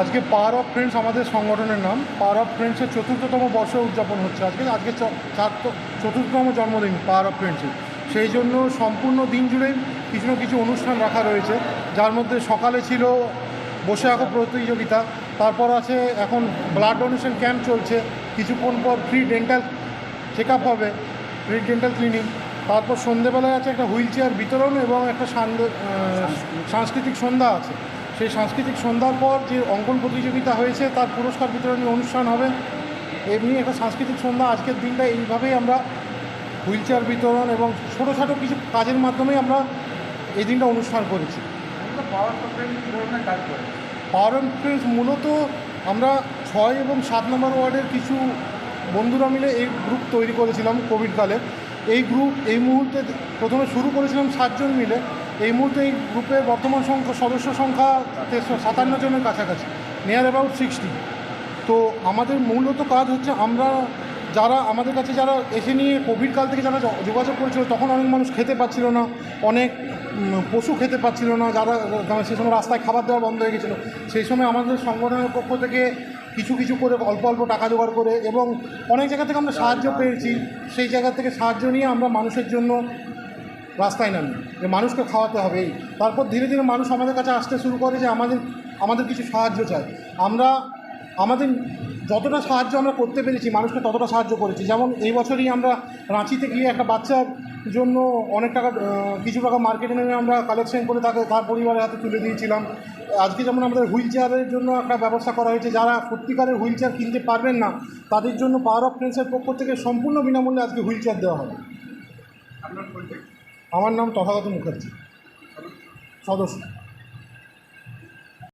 আজকে power of friends আমাদের সংগঠনের নাম। পাওয়ার অফ ফ্রেন্ডসের চতুর্থতম বর্ষ উদযাপন হচ্ছে আজকে। আজকে চতুর্থতম জন্মদিন পাওয়ার অফ ফ্রেন্ডসের সেই জন্য সম্পূর্ণ দিন জুড়ে কিছু না কিছু অনুষ্ঠান রাখা রয়েছে। যার মধ্যে সকালে ছিল বসে আঁকো প্রতিযোগিতা, তারপর আছে এখন ব্লাড ডোনেশন ক্যাম্প চলছে। কিছুক্ষণ পর ফ্রি ডেন্টাল চেক আপ হবে ফ্রি ডেন্টাল ক্লিনিক তারপর সন্ধেবেলায় আছে একটা হুইল চেয়ার বিতরণ এবং একটা সাংস্কৃতিক সন্ধ্যা আছে। সেই সাংস্কৃতিক সন্ধ্যার পর যে অঙ্কন প্রতিযোগিতা হয়েছে তার পুরস্কার বিতরণী অনুষ্ঠান হবে। এমনি একটা সাংস্কৃতিক সন্ধ্যা। আজকের দিনটা এইভাবেই আমরা হুইল চেয়ার বিতরণ এবং ছোটো ছোটো কিছু কাজের মাধ্যমেই আমরা এই দিনটা অনুষ্ঠান করেছি। পাওয়ার অ্যান্ড ফ্রেন্ডস মূলত আমরা ছয় এবং সাত নম্বর ওয়ার্ডের কিছু বন্ধুরা মিলে এই গ্রুপ তৈরি করেছিলাম কোভিডকালে এই গ্রুপ এই মুহূর্তে প্রথমে শুরু করেছিলাম সাতজন মিলে। এই মুহূর্তে এই গ্রুপের বর্তমান সংখ্যা, সদস্য সংখ্যা সাতান্ন জনের কাছাকাছি নিয়ার অ্যাবাউট সিক্সটি তো আমাদের মূলত কাজ হচ্ছে আমরা যারা, আমাদের কাছে যারা এসে নিয়ে কোভিড কাল থেকে যারা যোগাযোগ করেছিল, তখন অনেক মানুষ খেতে পাচ্ছিল না, অনেক পশু খেতে পাচ্ছিল না, যারা যারা সেই সময় রাস্তায় খাবার দেওয়া বন্ধ হয়ে গেছিল। সেই সময় আমাদের সংগঠনের পক্ষ থেকে কিছু কিছু করে অল্প অল্প টাকা জোগাড় করে এবং অনেক জায়গা থেকে আমরা সাহায্য পেয়েছি। সেই জায়গা থেকে সাহায্য নিয়ে আমরা মানুষের জন্য রাস্তায় নামি যে মানুষকে খাওয়াতে হবে, এই। তারপর ধীরে ধীরে মানুষ আমাদের কাছে আসতে শুরু করে যে আমাদের আমাদের কিছু সাহায্য চাই। আমরা, আমাদের যতটা সাহায্য আমরা করতে পেরেছি, মানুষকে ততটা সাহায্য করেছি। যেমন এই বছরই আমরা রাঁচিতে গিয়ে একটা বাচ্চার জন্য অনেক টাকা কিছু টাকা মার্কেটে নেমে আমরা কালেকশন করে তাকে, তার পরিবারের হাতে তুলে দিয়েছিলাম। আজকে যেমন আমাদের হুইল চেয়ারের জন্য একটা ব্যবস্থা করা হয়েছে, যারা সত্যিকারের হুইল চেয়ার কিনতে পারবেন না, তাদের জন্য পাওয়ার অফ ফ্রেন্ডসের পক্ষ থেকে সম্পূর্ণ বিনামূল্যে আজকে হুইল চেয়ার দেওয়া হবে। আপনার আমার নাম তথাগত মুখার্জি। সদস্য।